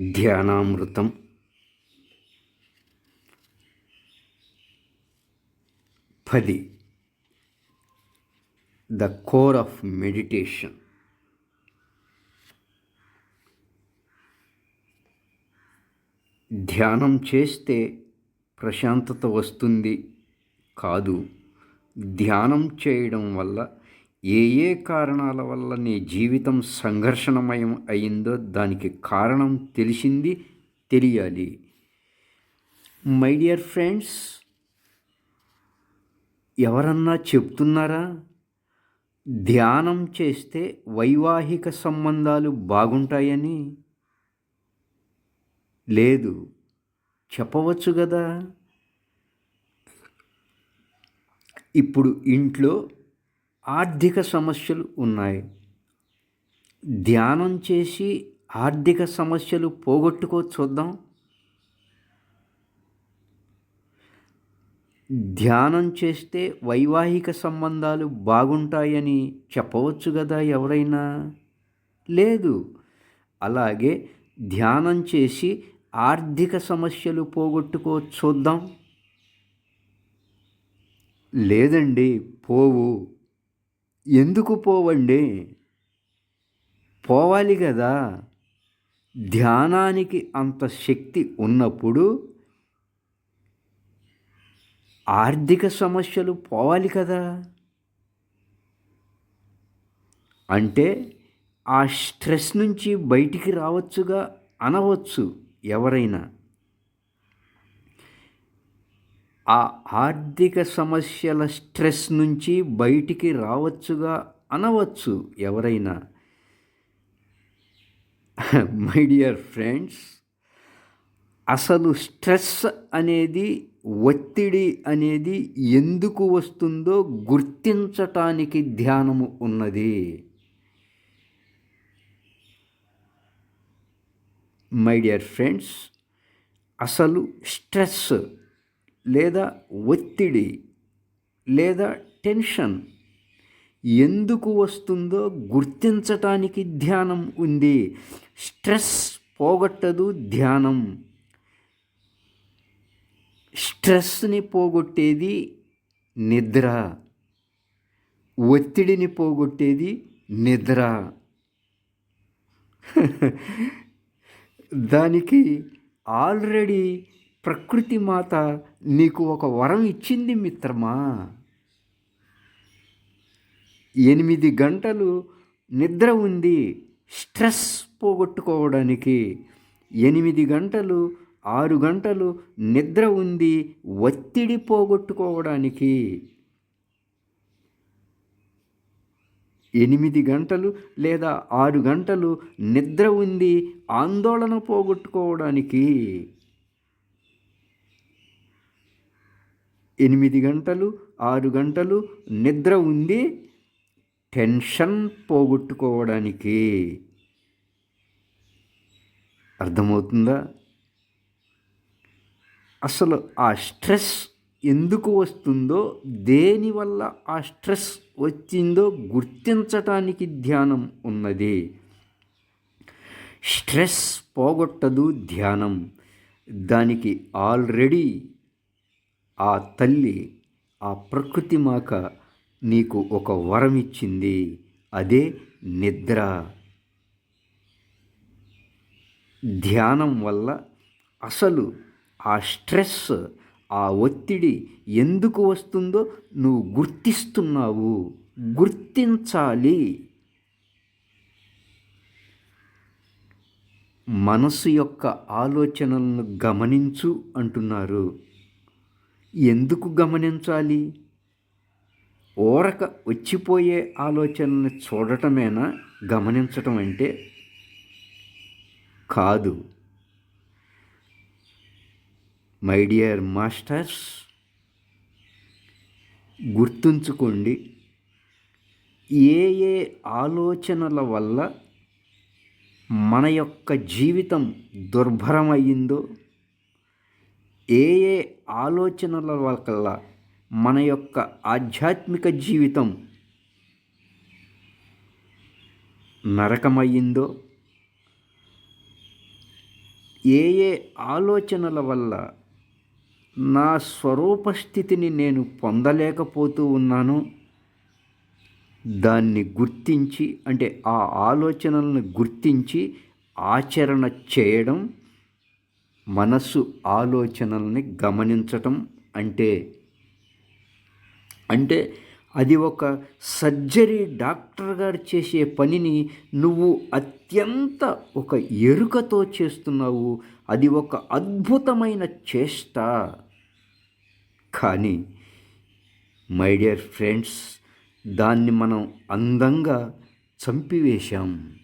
ధ్యానామృతం. పది. The core of meditation. ధ్యానం చేస్తే ప్రశాంతత వస్తుంది. కాదు ధ్యానం చేయడం వల్ల ఏ ఏ కారణాల వల్ల నీ జీవితం సంఘర్షణమయం అయిందో దానికి కారణం తెలిసింది తెలియాలి. మై డియర్ ఫ్రెండ్స్ ఎవరన్నా చెప్తున్నారా? ధ్యానం చేస్తే వైవాహిక సంబంధాలు బాగుంటాయని? లేదు. చెప్పవచ్చు కదా? ఇప్పుడు ఇంట్లో ఆర్థిక సమస్యలు ఉన్నాయి. ధ్యానం చేసి ఆర్థిక సమస్యలు పోగొట్టుకో చూద్దాం. ధ్యానం చేస్తే వైవాహిక సంబంధాలు బాగుంటాయని చెప్పవచ్చు కదా ఎవరైనా? లేదు. అలాగే ధ్యానం చేసి ఆర్థిక సమస్యలు పోగొట్టుకో చూద్దాం. లేదండి పోవు. ఎందుకు పోవండి? పోవాలి కదా. ధ్యానానికి అంత శక్తి ఉన్నప్పుడు ఆర్థిక సమస్యలు పోవాలి కదా. అంటే ఆ స్ట్రెస్ నుంచి బయటికి రావచ్చుగా అనవచ్చు ఎవరైనా. ఆ ఆర్థిక సమస్యల స్ట్రెస్ నుంచి బయటికి రావచ్చుగా అనవచ్చు ఎవరైనా. మై డియర్ ఫ్రెండ్స్ అసలు స్ట్రెస్ అనేది ఒత్తిడి అనేది ఎందుకు వస్తుందో గుర్తించటానికి ధ్యానము ఉన్నది. మై డియర్ ఫ్రెండ్స్ అసలు స్ట్రెస్ లేదా ఒత్తిడి లేదా టెన్షన్ ఎందుకు వస్తుందో గుర్తించటానికి ధ్యానం ఉంది. స్ట్రెస్ పోగొట్టదు ధ్యానం. స్ట్రెస్ని పోగొట్టేది నిద్ర. ఒత్తిడిని పోగొట్టేది నిద్ర. దానికి ఆల్రెడీ ప్రకృతి మాత నీకు ఒక వరం ఇచ్చింది మిత్రమా? ఎనిమిది గంటలు నిద్ర ఉంది స్ట్రెస్ పోగొట్టుకోవడానికి. ఎనిమిది గంటలు ఆరు గంటలు నిద్ర ఉంది ఒత్తిడి పోగొట్టుకోవడానికి. ఎనిమిది గంటలు లేదా ఆరు గంటలు నిద్ర ఉంది ఆందోళన పోగొట్టుకోవడానికి. ఎనిమిది గంటలు ఆరు గంటలు నిద్ర ఉంది టెన్షన్ పోగొట్టుకోవడానికి. అర్థమవుతుందా? అసలు ఆ స్ట్రెస్ ఎందుకు వస్తుందో దేనివల్ల ఆ స్ట్రెస్ వచ్చిందో గుర్తించటానికి ధ్యానం ఉన్నది. స్ట్రెస్ పోగొట్టదు ధ్యానం. దానికి ఆల్రెడీ ఆ తల్లి ఆ ప్రకృతి మాక నీకు ఒక వరం ఇచ్చింది అదే నిద్ర. ధ్యానం వల్ల అసలు ఆ స్ట్రెస్ ఆ ఒత్తిడి ఎందుకు వస్తుందో నువ్వు గుర్తిస్తున్నావు. గుర్తించాలి. మనసు యొక్క ఆలోచనలను గమనించు అంటున్నారు. ఎందుకు గమనించాలి? ఓరక వచ్చిపోయే ఆలోచనని చూడటమేనా గమనించటం అంటే? కాదు. మై డియర్ మాస్టర్స్ గుర్తుంచుకోండి ఏ ఏ ఆలోచనల వల్ల మన యొక్క జీవితం దుర్భరమయ్యిందో ఏ ఏ ఆలోచనల వల్ల మన యొక్క ఆధ్యాత్మిక జీవితం నరకమయ్యిందో ఏ ఏ ఆలోచనల వల్ల నా స్వరూప స్థితిని నేను పొందలేకపోతూ ఉన్నాను దాన్ని గుర్తించి అంటే ఆ ఆలోచనలను గుర్తించి ఆచరణ చేయడం మనస్సు ఆలోచనల్ని గమనించటం అంటే అంటే అది ఒక సర్జరీ డాక్టర్ గారు చేసే పనిని నువ్వు అత్యంత ఒక ఎరుకతో చేస్తున్నావు. అది ఒక అద్భుతమైన చేష్ట. కానీ మై డియర్ ఫ్రెండ్స్ దాన్ని మనం అందంగా చంపివేశాం.